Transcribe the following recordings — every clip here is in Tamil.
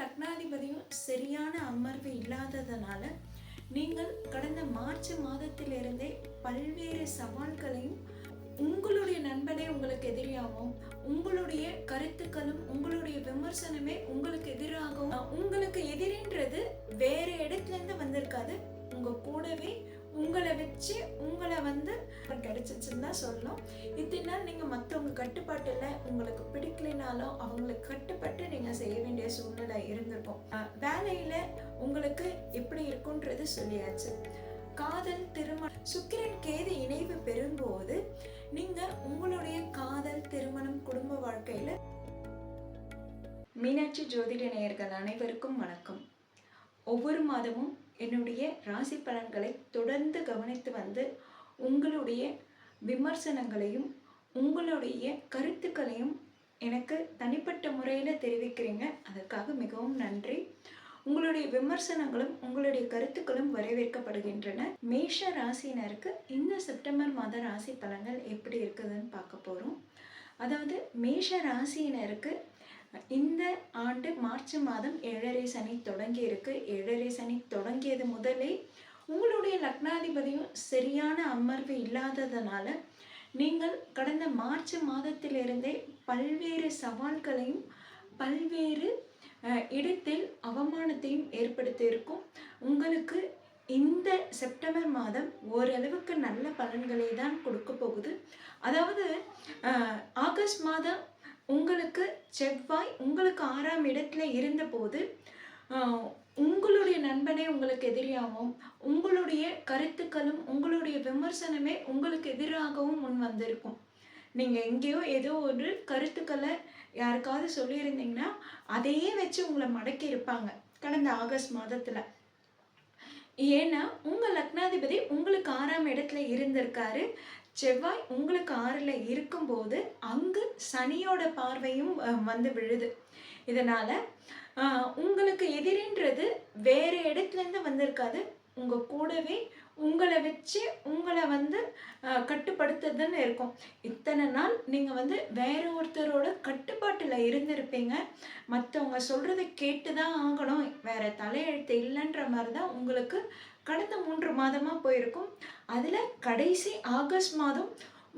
லக்னாதிபதியும் சரியான அமர்வு இல்லாததனால நீங்கள் கடந்த மார்ச் மாதத்திலிருந்தே பல்வேறு சவால்களையும் உங்களுடைய நண்பனே உங்களுக்கு எதிரியாகவும் உங்களுடைய கருத்துக்களும் உங்களுடைய விமர்சனமே உங்களுக்கு எதிராகவும் உங்களுக்கு எதிரின்றது வேற இடத்துல இருந்து வந்திருக்காது. உங்க கூடவே உங்களை வச்சு உங்களை வந்து கிடைச்சிச்சுன்னு தான் சொல்லணும். இத்தனை நீங்கள் மற்றவங்க கட்டுப்பாட்டில் உங்களுக்கு பிடிக்கலைனாலும் அவங்களுக்கு கட்டுப்பட்டு நீங்கள் செய்ய வேண்டிய சூழ்நிலை இருந்திருக்கும். வேலையில் உங்களுக்கு எப்படி இருக்குன்றது சொல்லியாச்சு. காதல் திருமணம். சுக்கிரன் கேது இணைவு பெறும்போது நீங்கள் உங்களுடைய காதல் திருமணம் குடும்ப வாழ்க்கையில் மீனாட்சி ஜோதிட நேயர்கள் அனைவருக்கும் வணக்கம். ஒவ்வொரு மாதமும் என்னுடைய ராசி பலன்களை தொடர்ந்து கவனித்து வந்து உங்களுடைய விமர்சனங்களையும் உங்களுடைய கருத்துக்களையும் எனக்கு தனிப்பட்ட முறையில் தெரிவிக்கிறீங்க. அதற்காக மிகவும் நன்றி. உங்களுடைய விமர்சனங்களும் உங்களுடைய கருத்துக்களும் வரவேற்கப்படுகின்றன. மேஷ ராசினருக்கு இந்த செப்டம்பர் மாத ராசி பலன்கள் எப்படி இருக்குதுன்னு பார்க்க போகிறோம் அதாவது மேஷ ராசியினருக்கு இந்த ஆண்டு மார்ச் மாதம் ஏழரை சனி தொடங்கி இருக்கு. ஏழரை சனி தொடங்கியது முதலே உங்களுடைய லக்னாதிபதியும் சரியான அமர்வு இல்லாததுனால நீங்கள் கடந்த மார்ச் மாதத்திலிருந்தே பல்வேறு சவால்களையும் பல்வேறு இடத்தில் அவமானத்தையும் ஏற்படுத்தியிருக்கும். உங்களுக்கு இந்த செப்டம்பர் மாதம் ஓரளவுக்கு நல்ல பலன்களை தான் கொடுக்க போகுது. அதாவது ஆகஸ்ட் மாதம் உங்களுக்கு செவ்வாய் உங்களுக்கு ஆறாம் இடத்துல இருந்தபோது உங்களுடைய நண்பனே உங்களுக்கு எதிரியாகவும் உங்களுடைய கருத்துக்களும் உங்களுடைய விமர்சனமே உங்களுக்கு எதிராகவும் முன் வந்திருக்கும். நீங்கள் எங்கேயோ ஏதோ ஒரு கருத்துக்களை யாருக்காவது சொல்லியிருந்தீங்கன்னா அதையே வச்சு உங்களை மடக்கி இருப்பாங்க கடந்த ஆகஸ்ட் மாதத்தில். ஏன்னா உங்கள் லக்னாதிபதி உங்களுக்கு ஆறாம் இடத்துல இருந்திருக்காரு. செவ்வாய் உங்களுக்கு ஆறில் இருக்கும்போது அங்கு சனியோட பார்வையும் வந்து விழுது. இதனால் உங்களுக்கு எதிரின்றது வேறு இடத்துலேருந்து வந்திருக்காது. உங்கள் கூடவே உங்களை வச்சு உங்களை வந்து கட்டுப்படுத்துறதுன்னு இருக்கும். இத்தனை நாள் நீங்கள் வந்து வேற ஒருத்தரோட கட்டுப்பாட்டில் இருந்திருப்பீங்க. மற்றவங்க சொல்கிறத கேட்டு தான் ஆகணும். வேற தலையெழுத்து இல்லைன்ற மாதிரி தான் உங்களுக்கு கடந்த மூன்று மாதமாக போயிருக்கும். அதில் கடைசி ஆகஸ்ட் மாதம்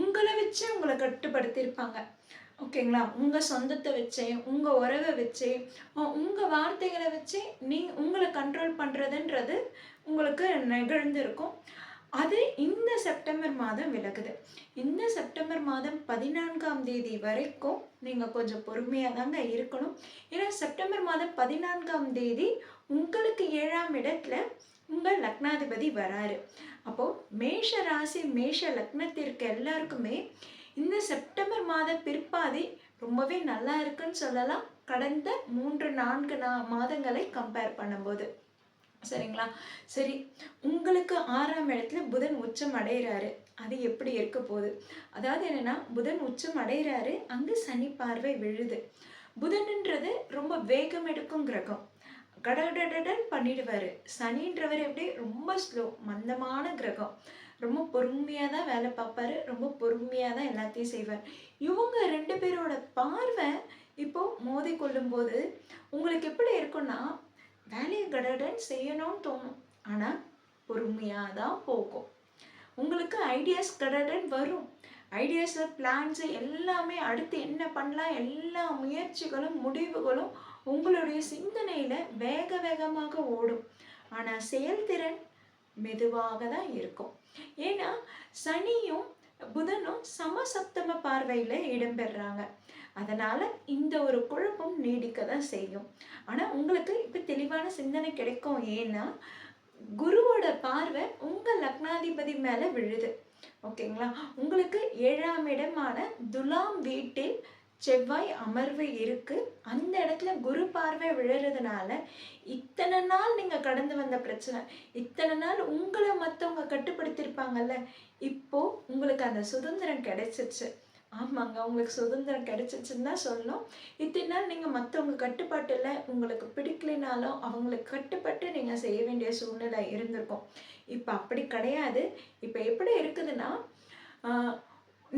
உங்களை வச்சு உங்களை கட்டுப்படுத்தியிருப்பாங்க. ஓகேங்களா? உங்கள் சொந்தத்தை வச்சே உங்கள் உறவை வச்சே உங்கள் வார்த்தைகளை வச்சு நீ உங்களை கண்ட்ரோல் பண்ணுறதுன்றது உங்களுக்கு நிகழ்ந்திருக்கும். அது இந்த செப்டம்பர் மாதம் விலகுது. இந்த செப்டம்பர் மாதம் பதினான்காம் தேதி வரைக்கும் நீங்கள் கொஞ்சம் பொறுமையாக தாங்க இருக்கணும். ஏன்னா செப்டம்பர் மாதம் பதினான்காம் தேதி உங்களுக்கு ஏழாம் இடத்துல உங்கள் லக்னாதிபதி வராரு. அப்போது மேஷ ராசி மேஷ லக்னத்திற்கு எல்லாருக்குமே இந்த செப்டம்பர் மாத பிற்பாதி ரொம்பவே நல்லா இருக்குன்னு சொல்லலாம். கடந்த மூன்று நான்கு நா மாதங்களை கம்பேர் பண்ணும்போது. சரிங்களா? சரி உங்களுக்கு ஆறாம் இடத்துல புதன் உச்சம் அடைகிறாரு அது எப்படி இருக்க போகுது? அதாவது என்னன்னா புதன் உச்சம் அடைகிறாரு அங்கு சனி பார்வை விழுது. புதன்ன்றது ரொம்ப வேகம் எடுக்கும் கிரகம். கடகடடன் பண்ணிடுவார். சனின்றவர் எப்படி ரொம்ப ஸ்லோ மந்தமான கிரகம். ரொம்ப பொறுமையாக தான் வேலை பார்ப்பாரு. ரொம்ப பொறுமையாக தான் எல்லாத்தையும் செய்வார். இவங்க ரெண்டு பேரோட பார்வை இப்போ மோதி கொள்ளும்போது உங்களுக்கு எப்படி இருக்கும்னா வேலையை கடடன் செய்யணும்னு தோணும். ஆனால் பொறுமையாக தான் போகும். உங்களுக்கு ஐடியாஸ் கடடன் வரும். ஐடியாஸு பிளான்ஸு எல்லாமே அடுத்து என்ன பண்ணலாம் எல்லா முயற்சிகளும் முடிவுகளும் உங்களுடைய சிந்தனையில் வேக வேகமாக ஓடும். ஆனால் செயல்திறன் மெதுவாக தான் இருக்கும். ஏன்னா சனியும் புதனும் சமசப்தம பார்வையில் இடம்பெறாங்க. அதனால் இந்த ஒரு குழப்பம் நீடிக்க தான் செய்யும். ஆனால் உங்களுக்கு இப்போ தெளிவான சிந்தனை கிடைக்கும். ஏன்னா குருவோட பார்வை உங்கள் லக்னாதிபதி மேலே விழுது. ஓகேங்களா? உங்களுக்கு ஏழாம் இடமான துலாம் வீட்டில் செவ்வாய் அமர்வு இருக்கு. அந்த இடத்துல குரு பார்வை விழுறதுனால இத்தனை நாள் நீங்க கடந்து வந்த பிரச்சனை இத்தனை நாள் உங்களை மற்றவங்க கட்டுப்படுத்தியிருப்பாங்கல்ல இப்போ உங்களுக்கு அந்த சுதந்திரம் கிடைச்சிச்சு ஆமாங்க உங்களுக்கு சுதந்திரம் கிடைச்சிச்சுன்னு தான் சொல்லணும். இத்தனை நாள் நீங்கள் மற்றவங்க கட்டுப்பாட்டில் உங்களுக்கு பிடிக்கலைனாலும் அவங்களுக்கு கட்டுப்பட்டு நீங்கள் செய்ய வேண்டிய சூழ்நிலை இருந்திருக்கும். இப்போ அப்படி கிடையாது. இப்போ எப்படி இருக்குதுன்னா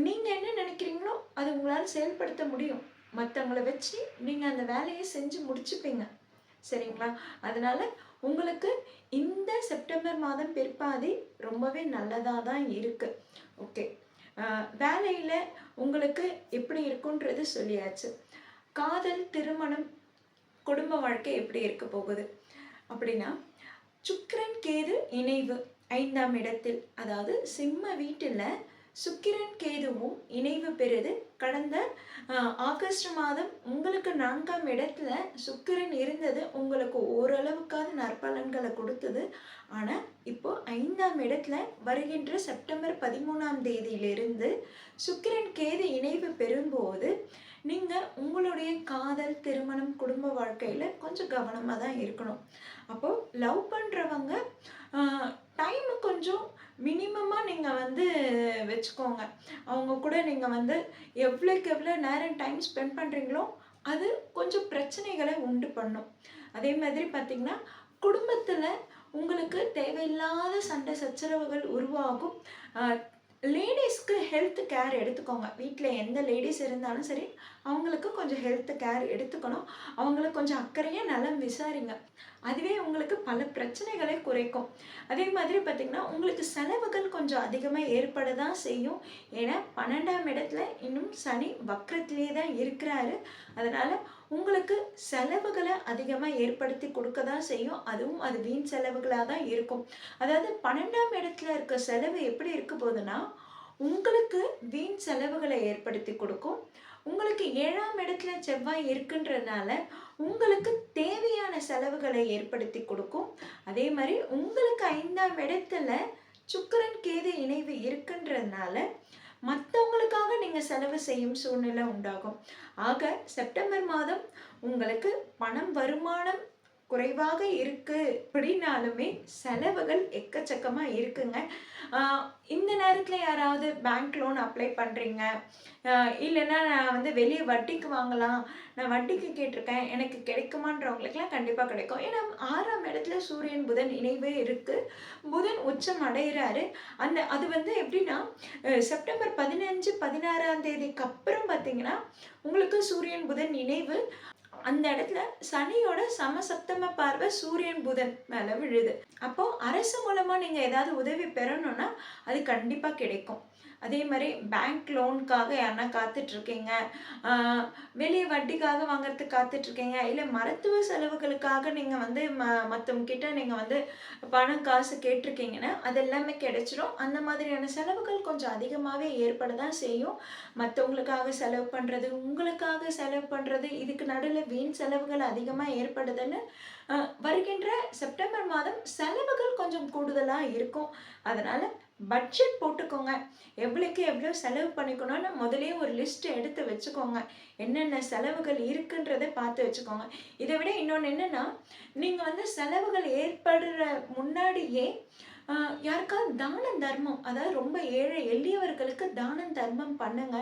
நீங்கள் என்ன நினைக்கிறீங்களோ அது உங்களால் செயல்படுத்த முடியும். மற்றவங்கள வச்சு நீங்கள் அந்த வேலையை செஞ்சு முடிச்சுப்பீங்க. சரிங்களா? அதனால் உங்களுக்கு இந்த செப்டம்பர் மாதம் பிற்பாதி ரொம்பவே நல்லதாக தான் இருக்குது ஓகே வேலையில் உங்களுக்கு எப்படி இருக்குன்றது சொல்லியாச்சு. காதல் திருமணம் குடும்ப வாழ்க்கை எப்படி இருக்க போகுது? அப்படின்னா சுக்கரன் கேது இணைவு ஐந்தாம் இடத்தில் அதாவது சிம்ம வீட்டில் சுக்கிரன் கேதுவும் இணைவு பெறுது. கடந்த ஆகஸ்ட் மாதம் உங்களுக்கு நான்காம் இடத்துல சுக்கிரன் இருந்தது. உங்களுக்கு ஓரளவுக்காவது நற்பலன்களை கொடுத்தது. ஆனால் இப்போ ஐந்தாம் இடத்துல வருகின்ற செப்டம்பர் பதிமூணாம் தேதியிலிருந்து சுக்கிரன் கேது இணைவு பெறும்போது நீங்கள் உங்களுடைய காதல் திருமணம் குடும்ப வாழ்க்கையில் கொஞ்சம் கவனமாக தான் இருக்கணும். அப்போது லவ் பண்ணுறவங்க டைம் கொஞ்சம் மினிமமாக நீங்கள் வந்து வச்சுக்கோங்க. அவங்க கூட நீங்கள் வந்து எவ்வளோக்கு எவ்வளோ நேரம் டைம் ஸ்பெண்ட் பண்ணுறீங்களோ அது கொஞ்சம் பிரச்சனைகளை உண்டு பண்ணும். அதே மாதிரி பார்த்திங்கன்னா குடும்பத்தில் உங்களுக்கு தேவையில்லாத சண்டை சச்சரவுகள் உருவாகும். லேடிஸ்க்கு ஹெல்த் கேர் எடுத்துக்கோங்க. வீட்டில் எந்த லேடிஸ் இருந்தாலும் சரி அவங்களுக்கு கொஞ்சம் ஹெல்த் கேர் எடுத்துக்கணும். அவங்களுக்கு கொஞ்சம் அக்கறையாக நலம் விசாரிங்க. அதுவே உங்களுக்கு பல பிரச்சனைகளை குறைக்கும். அதே மாதிரி பார்த்திங்கன்னா உங்களுக்கு செலவுகள் கொஞ்சம் அதிகமாக ஏற்பட தான் செய்யும். ஏன்னா பன்னெண்டாம் இடத்துல இன்னும் சனி வக்கரத்திலே தான் இருக்கிறாரு. அதனால் உங்களுக்கு செலவுகளை அதிகமாக ஏற்படுத்தி கொடுக்க தான் செய்யும். அதுவும் அது வீண் செலவுகளாக தான் இருக்கும். அதாவது பன்னெண்டாம் இடத்துல இருக்க செலவு எப்படி இருக்க போகுதுன்னா உங்களுக்கு வீண் செலவுகளை ஏற்படுத்தி கொடுக்கும். உங்களுக்கு ஏழாம் இடத்துல செவ்வாய் இருக்குன்றதுனால உங்களுக்கு தேவையான செலவுகளை ஏற்படுத்தி கொடுக்கும். அதே மாதிரி உங்களுக்கு ஐந்தாம் இடத்துல சுக்கரன் கேது இணைவு இருக்குன்றதுனால மற்றவங்களுக்காக நீங்கள் செலவு செய்யும் சூழ்நிலை உண்டாகும். ஆக செப்டம்பர் மாதம் உங்களுக்கு பணம் வருமானம் குறைவாக இருக்கு அப்படின்னாலுமே செலவுகள் எக்கச்சக்கமாக இருக்குங்க. இந்த நேரத்தில் யாராவது பேங்க் லோன் அப்ளை பண்ணுறீங்க இல்லைன்னா நான் வந்து வெளியே வட்டிக்கு வாங்கலாம். நான் வட்டிக்கு கேட்டிருக்கேன். எனக்கு கிடைக்குமான்றவங்களுக்குலாம் கண்டிப்பாக கிடைக்கும். ஏன்னா ஆறாம் இடத்துல சூரியன் புதன் இணைவே இருக்குது புதன் உச்சம் அடைகிறாரு அந்த அது வந்து எப்படின்னா செப்டம்பர் பதினஞ்சு பதினாறாம் தேதிக்கு அப்புறம் பார்த்தீங்கன்னா உங்களுக்கு சூரியன் புதன் இணைவு அந்த இடத்துல சனியோட சமசப்தம பார்வை சூரியன் புதன் மேலே விழுது. அப்போ அரசு மூலமாக நீங்கள் ஏதாவது உதவி பெறணும்னா அது கண்டிப்பாக கிடைக்கும். அதே மாதிரி பேங்க் லோனுக்காக யாருன்னா காத்துட்ருக்கீங்க? வெளியே வட்டிக்காக வாங்குறதுக்கு காத்துட்ருக்கீங்க? இல்லை மருத்துவ செலவுகளுக்காக நீங்கள் வந்து ம மற்றவங்கிட்ட நீங்கள் வந்து பணம் காசு கேட்டிருக்கீங்கன்னா அது எல்லாமே கிடைச்சிரும். அந்த மாதிரியான செலவுகள் கொஞ்சம் அதிகமாகவே ஏற்பட தான் செய்யும். மற்றவங்களுக்காக செலவு பண்ணுறது உங்களுக்காக செலவு பண்ணுறது இதுக்கு நடுவில் வீண் செலவுகள் அதிகமாக ஏற்படுதுன்னு வருகின்ற செப்டம்பர் மாதம் செலவுகள் கொஞ்சம் கூடுதலாக இருக்கும். அதனால் பட்ஜெட் போட்டுக்கோங்க. எவ்வளோக்கு எவ்வளோ செலவு பண்ணிக்கணும்னு முதலே ஒரு லிஸ்ட் எடுத்து வச்சுக்கோங்க. என்னென்ன செலவுகள் இருக்குன்றதை பார்த்து வச்சுக்கோங்க. இதை விட இன்னொன்று என்னென்னா நீங்கள் வந்து செலவுகள் ஏற்படுற முன்னாடியே யாருக்காவது தானம் தர்மம் அதாவது ரொம்ப ஏழை எளியவர்களுக்கு தானம் தர்மம் பண்ணுங்க.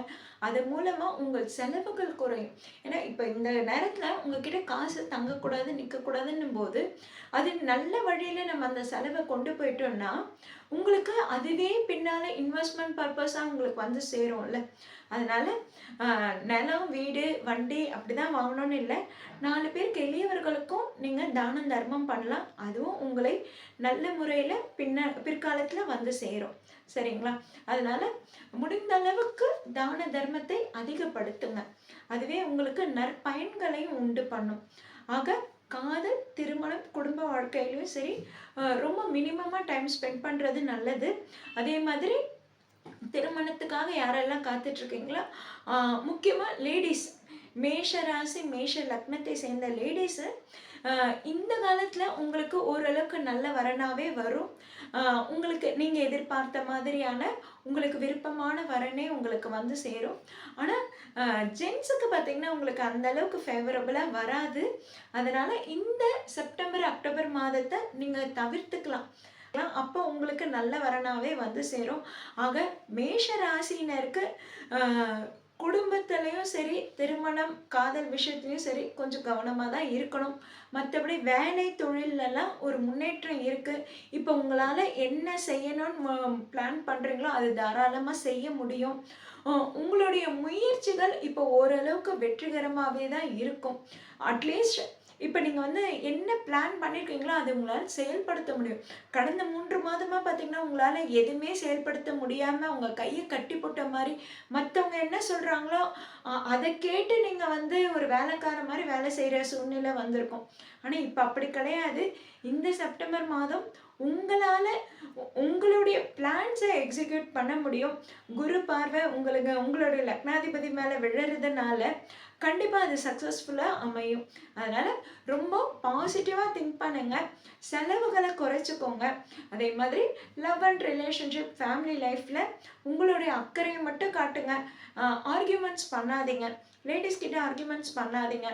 அது மூலமாக உங்கள் செலவுகள் குறையும். ஏன்னா இப்போ இந்த நேரத்தில் உங்ககிட்ட காசு தங்கக்கூடாது நிற்கக்கூடாதுன்னும் போது அது நல்ல வழியில் நம்ம அந்த செலவை கொண்டு போயிட்டோம்னா உங்களுக்கு அதுவே பின்னால் இன்வெஸ்ட்மெண்ட் பர்பஸாக உங்களுக்கு வந்து சேரும்ல. அதனால நிலம் வீடு வண்டி அப்படி தான் வாங்கணும்னு இல்லை. நாலு பேருக்கு எளியவர்களுக்கும் நீங்கள் தானம் தர்மம் பண்ணலாம். அதுவும் உங்களை நல்ல முறையில் பின்ன பிற்காலத்தில் வந்து சேரும். சரிங்களா? அதனால முடிந்த அளவுக்கு தான தர்மத்தை அதிகப்படுத்துங்க. அதுவே உங்களுக்கு நற்பயன்களையும் உண்டு பண்ணும். ஆக காதல் திருமணம் குடும்ப வாழ்க்கையிலும் சரி ரொம்ப மினிமமாக டைம் ஸ்பெண்ட் பண்ணுறது நல்லது. அதே மாதிரி திருமணத்துக்காக யாரெல்லாம் காத்துட்ருக்கீங்களோ முக்கியமாக லேடிஸ் மேஷ ராசி மேஷ லக்னத்தை சேர்ந்த லேடிஸு இந்த காலத்தில் உங்களுக்கு ஓரளவுக்கு நல்ல வரனாகவே வரும். உங்களுக்கு நீங்கள் எதிர்பார்த்த மாதிரியான உங்களுக்கு விருப்பமான வரனே உங்களுக்கு வந்து சேரும். ஆனால் ஜென்ஸுக்கு பார்த்திங்கன்னா உங்களுக்கு அந்த அளவுக்கு ஃபேவரபுளாக வராது. அதனால் இந்த செப்டம்பர் அக்டோபர் மாதத்தை நீங்கள் தவிர்த்துக்கலாம். அப்போ உங்களுக்கு நல்ல வரனாவே வந்து சேரும். ஆக மேஷ ராசினருக்கு குடும்பத்துலேயும் சரி திருமணம் காதல் விஷயத்துலையும் சரி கொஞ்சம் கவனமாக தான் இருக்கணும். மற்றபடி வேலை தொழிலெல்லாம் ஒரு முன்னேற்றம் இருக்குது இப்போ உங்களால் என்ன செய்யணும்னு பிளான் பண்ணுறீங்களோ அது தாராளமாக செய்ய முடியும். உங்களுடைய முயற்சிகள் இப்போ ஓரளவுக்கு வெற்றிகரமாகவே தான் இருக்கும். அட்லீஸ்ட் இப்போ நீங்கள் வந்து என்ன பிளான் பண்ணியிருக்கீங்களோ, அதை உங்களால் செயல்படுத்த முடியும். கடந்த மூன்று மாதமாக பார்த்தீங்கன்னா, உங்களால் எதுவுமே செயல்படுத்த முடியாமல் உங்கள் கையை கட்டி போட்ட மாதிரி மற்றவங்க என்ன சொல்கிறாங்களோ அதை கேட்டு நீங்கள் வந்து ஒரு வேலைக்கார மாதிரி வேலை செய்கிற சூழ்நிலை வந்திருக்கும். ஆனால் இப்போ அப்படி கிடையாது. இந்த செப்டம்பர் மாதம் உங்களால் உங்களுடைய பிளான்ஸை எக்ஸிக்யூட் பண்ண முடியும். குரு பார்வை உங்களுக்கு உங்களுடைய லக்னாதிபதி மேலே விழறதுனால, கண்டிப்பாக அது சக்ஸஸ்ஃபுல்லாக அமையும். அதனால் ரொம்ப பாசிட்டிவாக திங்க் பண்ணுங்கள் செலவுகளை குறைச்சிக்கோங்க அதே மாதிரி லவ் அண்ட் ரிலேஷன்ஷிப், ஃபேமிலி லைஃப்பில் உங்களுடைய அக்கறையை மட்டும் காட்டுங்க. ஆர்கியூமெண்ட்ஸ் பண்ணாதீங்க. லேடீஸ் கிட்ட ஆர்கியூமெண்ட்ஸ் பண்ணாதீங்க.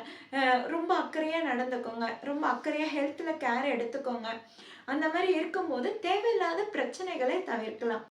ரொம்ப அக்கறையாக நடந்துக்கோங்க. ரொம்ப அக்கறையாக ஹெல்த்தில் கேர் எடுத்துக்கோங்க. அந்த மாதிரி இருக்கும்போது தேவையில்லாத பிரச்சனைகளை தவிர்க்கலாம்.